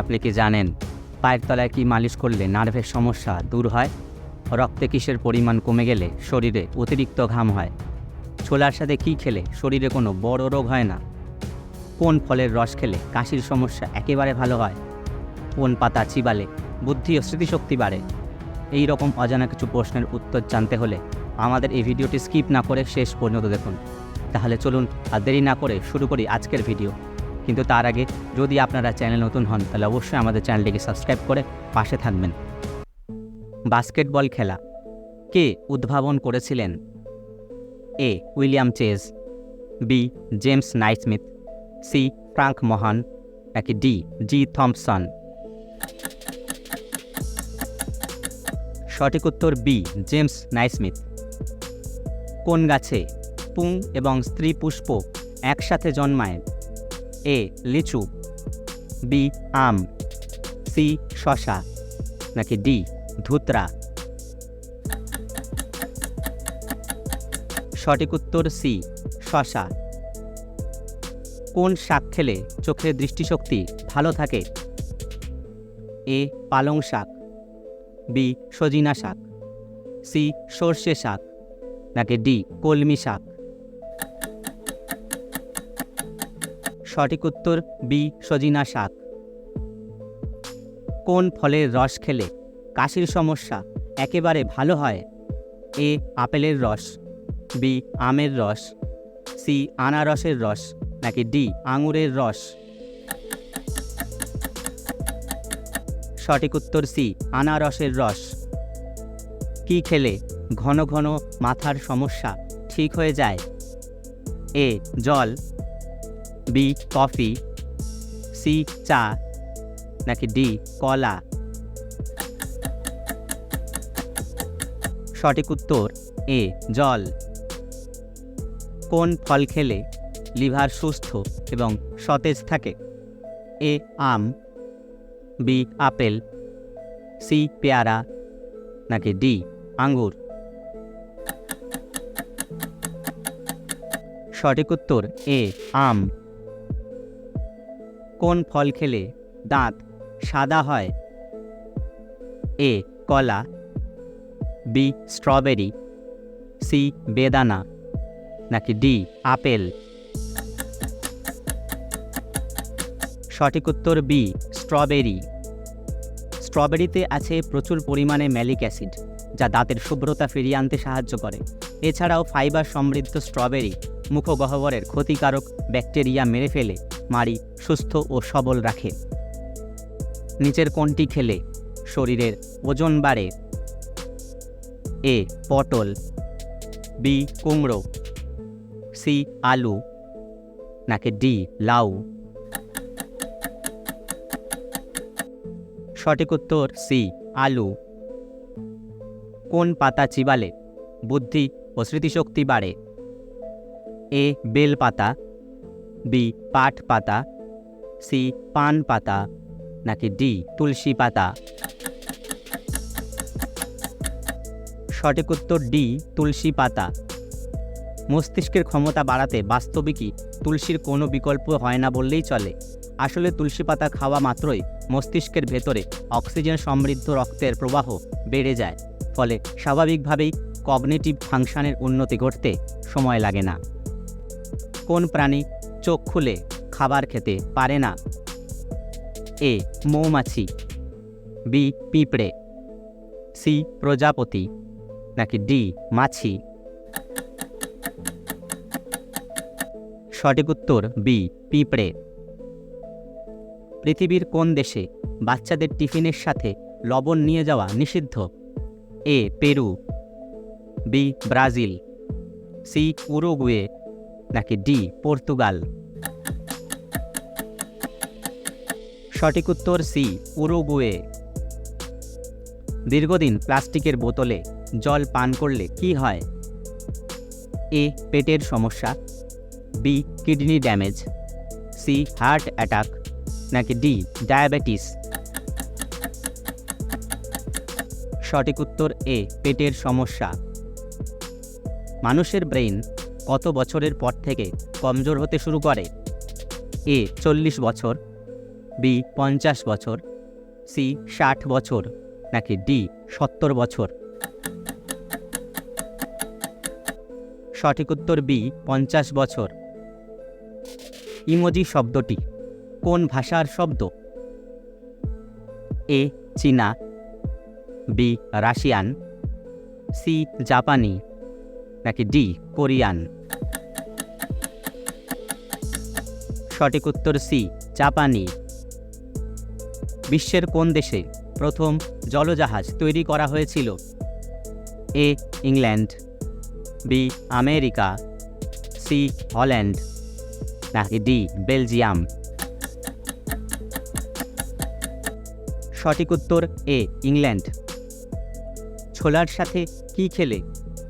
আপনি কি জানেন, পায়ের তলায় কি মালিশ করলে নার্ভের সমস্যা দূর হয়? রক্তে কিসের পরিমাণ কমে গেলে শরীরে অতিরিক্ত ঘাম হয়? ছোলার সাথে কি খেলে শরীরে কোনো বড় রোগ হয় না? কোন ফলের রস খেলে কাশির সমস্যা একেবারে ভালো হয়? কোন পাতা চিবালে বুদ্ধি ও স্মৃতিশক্তি বাড়ে? এই রকম অজানা কিছু প্রশ্নের উত্তর জানতে হলে আমাদের এই ভিডিওটি স্কিপ না করে শেষ পর্যন্ত দেখুন। তাহলে চলুন আর দেরি না করে শুরু করি আজকের ভিডিও। কিন্তু তার আগে যদি আপনারা চ্যানেল নতুন হন, তাহলে অবশ্যই আমাদের চ্যানেলটিকে সাবস্ক্রাইব করে পাশে থাকবেন। বাস্কেটবল খেলা। কে উদ্ভাবন করেছিলেন? A. William Chase. B. James Naismith. C. Frank Mahan. নাকি ডি. জি. থমসন। সঠিক উত্তর বি. জেমস নাইসমিথ কোন গাছে পুং এবং স্ত্রী পুষ্প একসাথে জন্মায়? এ, লিচু, বি, আম, সি, শশা, নাকি ডি, ধুতরা? সঠিক উত্তর সি, শশা। কোন শাক খেলে চোখের দৃষ্টিশক্তি ভালো থাকে? এ, পালং শাক, বি, সজিনা শাক, সি, সর্ষে শাক, নাকি ডি, কলমি শাক? সঠিক উত্তর বি, সজিনা শাক। কোন ফলের রস খেলে কাশির সমস্যা একেবারে ভালো হয়? এ, আপেলের রস, বি, আমের রস, সি, আনারসের রস, নাকি ডি, আঙুরের রস? সঠিক উত্তর সি, আনারসের রস। কি খেলে ঘন ঘন মাথার সমস্যা ঠিক হয়ে যায়? এ, জল বি কফি সি চা. নাকি ডি কলা. সঠিক উত্তর এ জল. কোন ফল খেলে লিভার সুস্থ এবং সতেজ থাকে? A um. B apple. C পেয়ারা. নাকি ডি আঙ্গুর? সঠিক উত্তর এ আম। কোন ফল খেলে দাঁত সাদা হয়? এ. কলা, বি. Strawberry, C. বেদানা, নাকি ডি. আপেল? সঠিক উত্তর বি, স্ট্রবেরি। স্ট্রবেরিতে আছে প্রচুর পরিমাণে ম্যালিক অ্যাসিড, যা দাঁতের শুভ্রতা ফিরিয়ে আনতে সাহায্য করে। এছাড়াও ফাইবার সমৃদ্ধ স্ট্রবেরি মুখগহ্বরের ক্ষতিকারক ব্যাকটেরিয়া মেরে ফেলে মাড়ি সুস্থ ও সবল রাখে। নিচের কোনটি খেলে, শরীরের ওজন বাড়ে। এ, পটল। বি, কুমড়ো। সি, আলু। নাকি ডি, লাউ। সঠিক উত্তর, সি, আলু। কোন পাতা চিবালে, বুদ্ধি ও স্মৃতিশক্তি বাড়ে? এ বেল পাতা বি, পাট পাতা, সি, পান পাতা, নাকি ডি, তুলসী পাতা? সঠিক উত্তর ডি, তুলসী পাতা। মস্তিষ্কের ক্ষমতা বাড়াতে বাস্তবিকই তুলসীর কোনো বিকল্প হয় না বললেই চলে। আসলে তুলসী পাতা খাওয়া মাত্রই মস্তিষ্কের ভেতরে অক্সিজেন সমৃদ্ধ রক্তের প্রবাহ বেড়ে যায়। ফলে স্বাভাবিকভাবেই কগনিটিভ ফাংশনের উন্নতি ঘটতে সময় লাগে না। কোন প্রাণী চোখ খুলে খাবার খেতে পারে না। এ মৌমাছি। বি পিঁপড়ে। সি প্রজাপতি। নাকি ডি মাছি। সঠিক উত্তর বি পিঁপড়ে। পৃথিবীর কোন দেশে বাচ্চাদের টিফিনের সাথে লবণ নিয়ে যাওয়া নিষিদ্ধ? A Peru. B Brazil. C Uruguay. নাকি ডি পর্তুগাল? সঠিক উত্তর সি, উরুগুয়ে। দীর্ঘদিন প্লাস্টিকের বোতলে জল পান করলে কি হয়? এ, পেটের সমস্যা। B, kidney damage. C, heart attack. নাকি ডি, ডায়াবেটিস। সঠিক উত্তর এ, পেটের সমস্যা। মানুষের ব্রেইন কত বছরের পর থেকে কমজোর হতে শুরু করে? এ, চল্লিশ বছর। বি, পঞ্চাশ বছর, সি, ষাট বছর, নাকি ডি, সত্তর বছর? সঠিক উত্তর বি, পঞ্চাশ বছর। ইমোজি শব্দটি কোন ভাষার শব্দ? এ, চীনা, বি, রাশিয়ান, সি, জাপানি, নাকি ডি, কোরিয়ান? সঠিক উত্তর সি, জাপানি। বিশ্বের কোন দেশে প্রথম জলজাহাজ তৈরি করা হয়েছিল? A, England, B, America, C, Holland, নাকি ডি, বেলজিয়াম? সঠিক উত্তর, এ, ইংল্যান্ড। ছোলার সাথে কি খেলে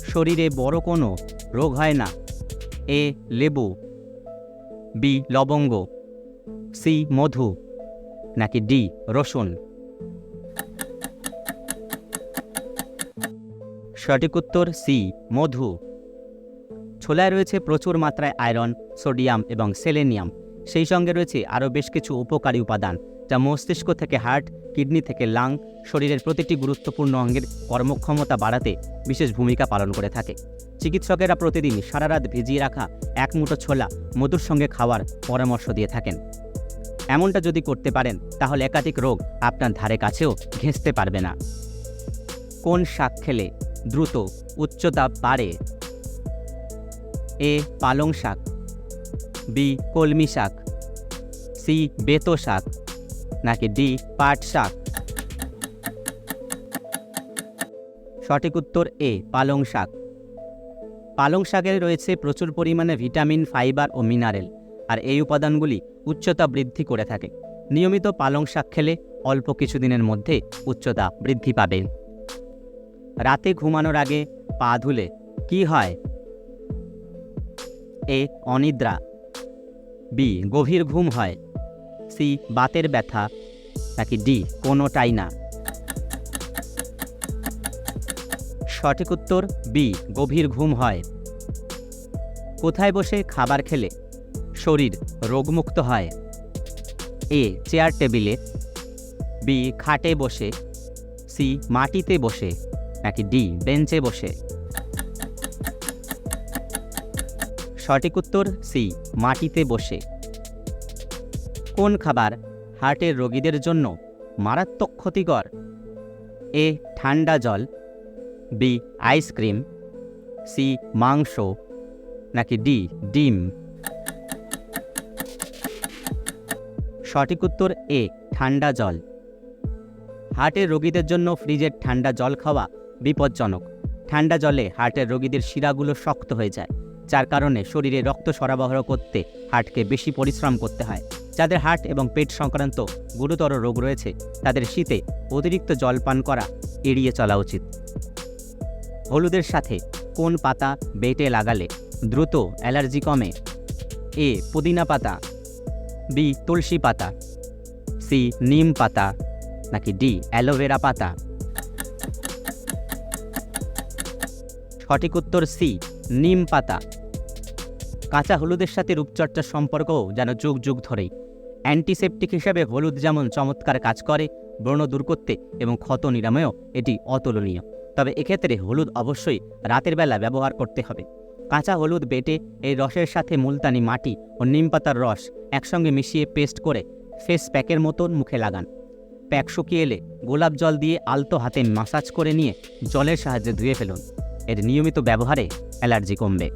শরীরে বড় কোনো রোগ হয় না? এ, লেবু, বি, লবঙ্গ, সি, মধু। নাকি ডি, রসুন? সঠিক উত্তর সি, মধু। ছোলায় রয়েছে প্রচুর মাত্রায় আয়রন, সোডিয়াম এবং সেলেনিয়াম। সেই সঙ্গে রয়েছে আরও বেশ কিছু উপকারী উপাদান, যা মস্তিষ্ক থেকে হার্ট, কিডনি থেকে লাং, শরীরের প্রতিটি গুরুত্বপূর্ণ অঙ্গের কর্মক্ষমতা বাড়াতে বিশেষ ভূমিকা পালন করে থাকে। চিকিৎসকেরা প্রতিদিন সারা রাত ভিজিয়ে রাখা এক মুঠো ছোলা মধুর সঙ্গে খাওয়ার পরামর্শ দিয়ে থাকেন। এমনটা যদি করতে পারেন, তাহলে একাধিক রোগ আপনার ধারে কাছেও ঘেঁচতে পারবে না। কোন শাক খেলে দ্রুত উচ্চতা বাড়ে? এ, পালং শাক। বি, কলমি শাক। সি, বেতো শাক। নাকি ডি, পাট শাক। সঠিক উত্তর এ, পালং শাক। পালং শাকে রয়েছে প্রচুর পরিমাণে ভিটামিন, ফাইবার ও মিনারেল। আর এই উপাদানগুলি উচ্চতা বৃদ্ধি করে থাকে। নিয়মিত পালং শাক খেলে অল্প কিছুদিনের মধ্যে উচ্চতা বৃদ্ধি পাবে। রাতে ঘুমানোর আগে পা ধুলে কি হয়? এ. অনিদ্রা। বি. গভীর ঘুম হয়। সি. বাতের ব্যথা। নাকি ডি. কোনোটাই না। সঠিক উত্তর বি. গভীর ঘুম হয়। কোথায় বসে খাবার খেলে? শরীর রোগমুক্ত হয়। এ, চেয়ার টেবিলে। বি, খাটে বসে। সি, মাটিতে বসে। নাকি ডি, বেঞ্চে বসে। সঠিক উত্তর সি, মাটিতে বসে। কোন খাবার হার্টের রোগীদের জন্য মারাত্মক ক্ষতিকর? এ, ঠান্ডা জল। B, ice cream. সি, মাংস। নাকি ডি, ডিম। সঠিক উত্তর এ, ঠান্ডা জল। হার্টের রোগীদের জন্য ফ্রিজের ঠান্ডা জল খাওয়া বিপজ্জনক। ঠান্ডা জলে হার্টের রোগীদের শিরাগুলো শক্ত হয়ে যায়, যার কারণে শরীরে রক্ত সরবরাহ করতে হার্টকে বেশি পরিশ্রম করতে হয়। যাদের হার্ট এবং পেট সংক্রান্ত গুরুতর রোগ রয়েছে, তাদের শীতে অতিরিক্ত জল পান করা এড়িয়ে চলা উচিত। হলুদের সাথে কোন পাতা বেটে লাগালে দ্রুত অ্যালার্জি কমে? এ, পুদিনা পাতা বি তুলসী পাতা। সি নিম পাতা। নাকি ডি অ্যালোভেরা পাতা। সঠিক উত্তর সি নিম পাতা। কাঁচা হলুদের সাথে রূপচর্চার সম্পর্কও যেন যুগ যুগ ধরেই। অ্যান্টিসেপটিক হিসেবে হলুদ যেমন চমৎকার কাজ করে, ব্রণ দূর করতে এবং ক্ষত নিরাময়েও এটি অতুলনীয়। তবে এক্ষেত্রে হলুদ অবশ্যই রাতের বেলা ব্যবহার করতে হবে। কাঁচা হলুদ বেটে এই রসের সাথে মুলতানি মাটি ও নিম পাতার রস একসঙ্গে মিশিয়ে পেস্ট করে ফেস প্যাকের মতন মুখে লাগান। প্যাক শুকিয়ে এলে গোলাপ জল দিয়ে আলতো হাতে মাসাজ করে নিয়ে জলের সাহায্যে ধুয়ে ফেলুন। এর নিয়মিত ব্যবহারে অ্যালার্জি কমবে।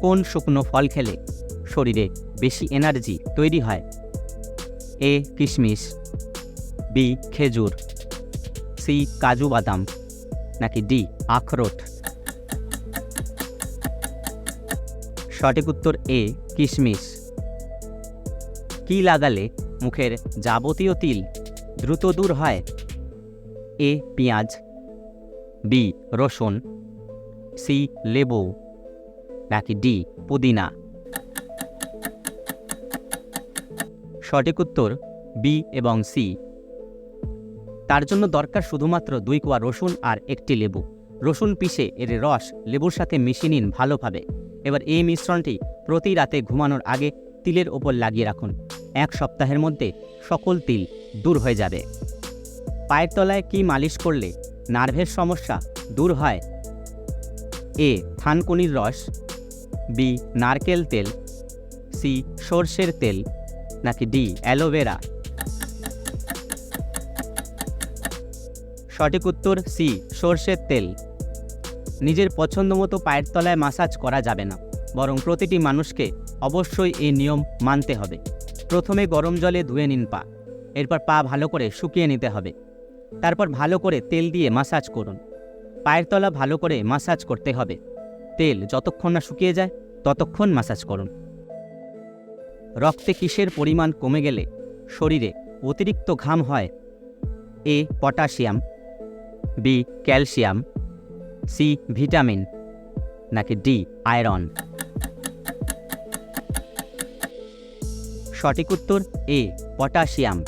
কোন শুকনো ফল খেলে শরীরে বেশি এনার্জি তৈরি হয়? এ কিশমিশ, বি খেজুর, সি কাজু বাদাম, নাকি ডি আখরোট? সঠিক উত্তর এ, কিশমিশ। কি লাগালে মুখের যাবতীয় তিল দ্রুত দূর হয়? এ, পেঁয়াজ। বি, রসুন। সি, লেবু। নাকি ডি, পুদিনা। সঠিক উত্তর বি এবং সি। তার জন্য দরকার শুধুমাত্র দুই কোয়া রসুন আর একটি লেবু। রসুন পিষে এর রস লেবুর সাথে মিশিয়ে নিন ভালোভাবে। এবার এই মিশ্রণটি প্রতি রাতে ঘুমানোর আগে তিলের ওপর লাগিয়ে রাখুন। এক সপ্তাহের মধ্যে সকল তিল দূর হয়ে যাবে। পায়ের তলায় কি মালিশ করলে নার্ভের সমস্যা দূর হয়? এ থানকুনির রস, বি নারকেল তেল, সি সর্ষের তেল, নাকি ডি অ্যালোভেরা? সঠিক উত্তর সি সর্ষের তেল। নিজের পছন্দ মতো পায়ের তলায় মাসাজ করা যাবে না। বরং প্রতিটি মানুষকে অবশ্যই এই নিয়ম মানতে হবে। প্রথমে গরম জলে ধুয়ে নিন পা। এরপর পা ভালো করে শুকিয়ে নিতে হবে। তারপর ভালো করে তেল দিয়ে মাসাজ করুন। পায়ের তলা ভালো করে মাসাজ করতে হবে। তেল যতক্ষণ না শুকিয়ে যায়, ততক্ষণ মাসাজ করুন। রক্তে কিসের পরিমাণ কমে গেলে শরীরে অতিরিক্ত ঘাম হয়? A, potassium. B, calcium. C vitamin নাকি ডি আয়রন সঠিক উত্তর এ পটাশিয়াম